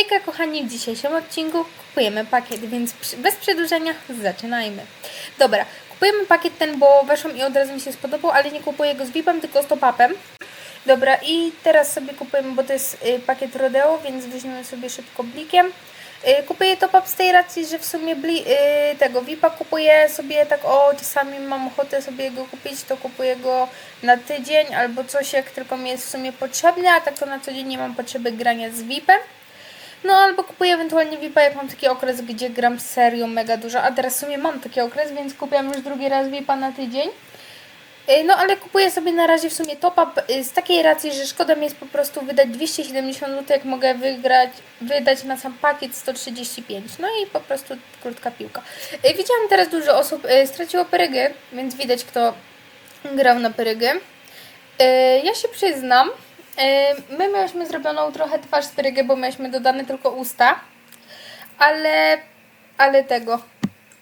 Hejka kochani, w dzisiejszym odcinku kupujemy pakiet, więc bez przedłużenia zaczynajmy. Dobra, kupujemy pakiet ten, bo weszłam i od razu mi się spodobał, ale nie kupuję go z VIP-em, tylko z top-upem. Dobra, i teraz sobie kupujemy, bo to jest y, pakiet Rodeo, więc weźmiemy sobie szybko blikiem. Y, kupuję top-up z tej racji, że w sumie bli, y, tego VIP-a kupuję sobie tak o, czasami mam ochotę sobie go kupić, to kupuję go na tydzień albo coś, jak tylko mi jest w sumie potrzebne, a tak to na co dzień nie mam potrzeby grania z VIP-em. No albo kupuję ewentualnie VIP-a, jak mam taki okres, gdzie gram serio mega dużo, a teraz w sumie mam taki okres, więc kupiłam już drugi raz VIP-a na tydzień. Y, No ale kupuję sobie na razie w sumie top-up y, z takiej racji, że szkoda mi jest po prostu wydać 270 zł, jak mogę wygrać, wydać na sam pakiet 135. No i po prostu krótka piłka. Y, Widziałam teraz dużo osób straciło perygę, więc widać kto grał na perygę. Ja się przyznam, my mieliśmy zrobioną trochę twarz z perygę, bo mieliśmy dodane tylko usta, ale, ale tego,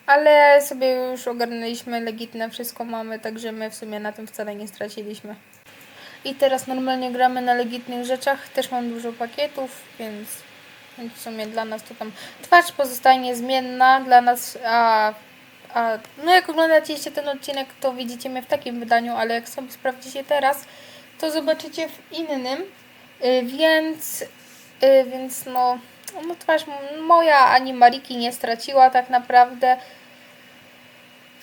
ale sobie już ogarnęliśmy legitne, wszystko mamy, także my w sumie na tym wcale nie straciliśmy. I teraz normalnie gramy na legitnych rzeczach, też mam dużo pakietów, więc, więc w sumie dla nas to tam twarz pozostaje niezmienna, dla nas, a, a no jak oglądacie ten odcinek, to widzicie mnie w takim wydaniu, ale jak sobie sprawdzicie teraz, to zobaczycie w innym, y, więc, y, więc no, no twarz moja ani Mariki nie straciła tak naprawdę.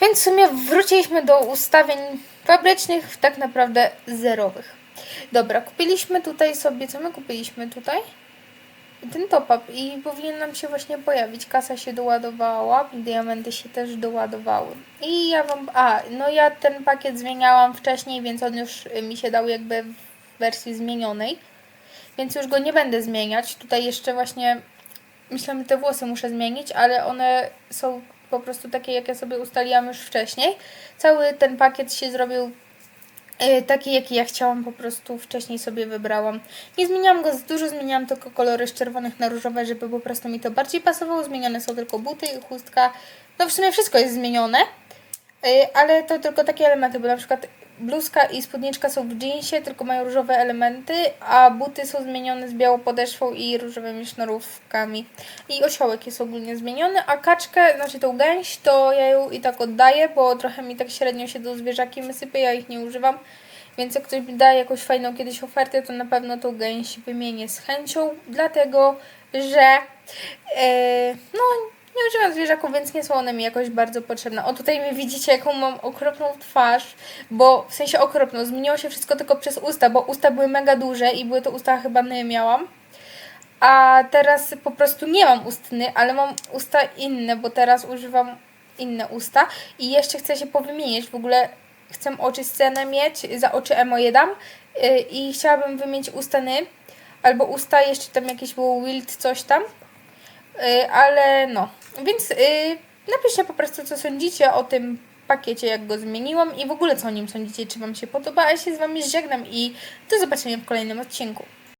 Więc w sumie wróciliśmy do ustawień fabrycznych, tak naprawdę zerowych. Dobra, kupiliśmy tutaj sobie, co my kupiliśmy tutaj? Ten top-up i powinien nam się właśnie pojawić. Kasa się doładowała, diamenty się też doładowały. I ja wam, a, no ja ten pakiet zmieniałam wcześniej, więc on już y, mi się dał jakby w wersji zmienionej. Więc już go nie będę zmieniać. Tutaj jeszcze właśnie myślę, że te włosy muszę zmienić, ale one są po prostu takie, jak ja sobie ustaliłam już wcześniej. Cały ten pakiet się zrobił taki, jaki ja chciałam, po prostu wcześniej sobie wybrałam. Nie zmieniałam go dużo, zmieniałam tylko kolory z czerwonych na różowe, żeby po prostu mi to bardziej pasowało. Zmienione są tylko buty i chustka. No w sumie wszystko jest zmienione. Y, Ale to tylko takie elementy, bo na przykład bluzka i spódniczka są w jeansie, tylko mają różowe elementy, a buty są zmienione z białą podeszwą i różowymi sznurówkami. I osiołek jest ogólnie zmieniony, a kaczkę, znaczy tą gęś, to ja ją i tak oddaję, bo trochę mi tak średnio się do zwierzaki sypie, ja ich nie używam. Więc jak ktoś da jakąś fajną kiedyś ofertę, to na pewno tą gęś wymienię z chęcią, dlatego że e, no nie używam zwierzaków, więc nie są one mi jakoś bardzo potrzebne. O tutaj mi widzicie, jaką mam okropną twarz, bo w sensie okropną. Zmieniło się wszystko tylko przez usta, bo usta były mega duże i były to usta chyba nie miałam. A teraz po prostu nie mam ustny, ale mam usta inne, bo teraz używam inne usta i jeszcze chcę się powymieniać. W ogóle chcę oczy sceny mieć, za oczy emo je dam yy, i chciałabym wymienić ustany albo usta, jeszcze tam jakieś było wild coś tam. Yy, ale no, więc yy, napiszcie po prostu co sądzicie o tym pakiecie, jak go zmieniłam i w ogóle co o nim sądzicie, czy Wam się podoba, a ja się z Wami żegnam i do zobaczenia w kolejnym odcinku.